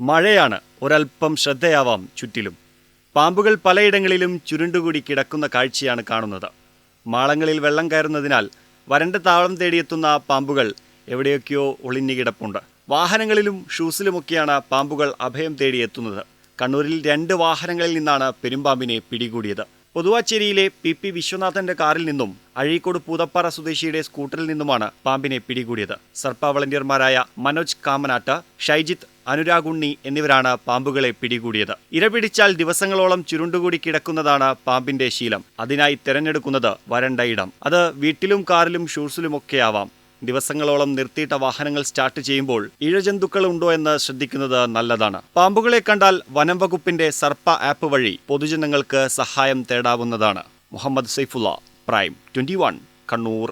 മഴയാണ്. ഒരൽപ്പം ശ്രദ്ധയാവാം ചുറ്റിലും. പാമ്പുകൾ പലയിടങ്ങളിലും ചുരുണ്ടുകൂടി കിടക്കുന്ന കാഴ്ചയാണ് കാണുന്നത്. മാളങ്ങളിൽ വെള്ളം കയറുന്നതിനാൽ വരണ്ട താവളം തേടിയെത്തുന്ന പാമ്പുകൾ എവിടെയൊക്കെയോ ഒളിഞ്ഞു കിടപ്പുണ്ട്. വാഹനങ്ങളിലും ഷൂസിലുമൊക്കെയാണ് പാമ്പുകൾ അഭയം തേടിയെത്തുന്നത് കണ്ണൂരിൽ രണ്ട് വാഹനങ്ങളിൽ നിന്നാണ് പെരുമ്പാമ്പിനെ പിടികൂടിയത്. പൊതുവാച്ചേരിയിലെ പി പി വിശ്വനാഥന്റെ കാറിൽ നിന്നും അഴീക്കോട് പൂതപ്പാറ സ്വദേശിയുടെ സ്കൂട്ടറിൽ നിന്നുമാണ് പാമ്പിനെ പിടികൂടിയത്. സർപ്പ വളണ്ടിയർമാരായ മനോജ് കാമനാട്ട് ഷൈജിത്ത് അനുരാഗ് ഉണ്ണി എന്നിവരാണ് പാമ്പുകളെ പിടികൂടിയത്. ഇരപിടിച്ചാൽ ദിവസങ്ങളോളം ചുരുണ്ടുകൂടി കിടക്കുന്നതാണ് പാമ്പിന്റെ ശീലം. അതിനായി തിരഞ്ഞെടുക്കുന്നത് വരണ്ട ഇടം. അത് വീട്ടിലും കാറിലും ഷൂസിലുമൊക്കെ ആവാം ദിവസങ്ങളോളം നിർത്തിയിട്ട വാഹനങ്ങൾ സ്റ്റാർട്ട് ചെയ്യുമ്പോൾ ഇഴജന്തുക്കൾ ഉണ്ടോ എന്ന് ശ്രദ്ധിക്കുന്നത് നല്ലതാണ്. പാമ്പുകളെ കണ്ടാൽ വനം വകുപ്പിന്റെ സർപ്പ ആപ്പ് വഴി പൊതുജനങ്ങൾക്ക് സഹായം തേടാവുന്നതാണ്. Muhammad Saifulla prime twenty Kannur.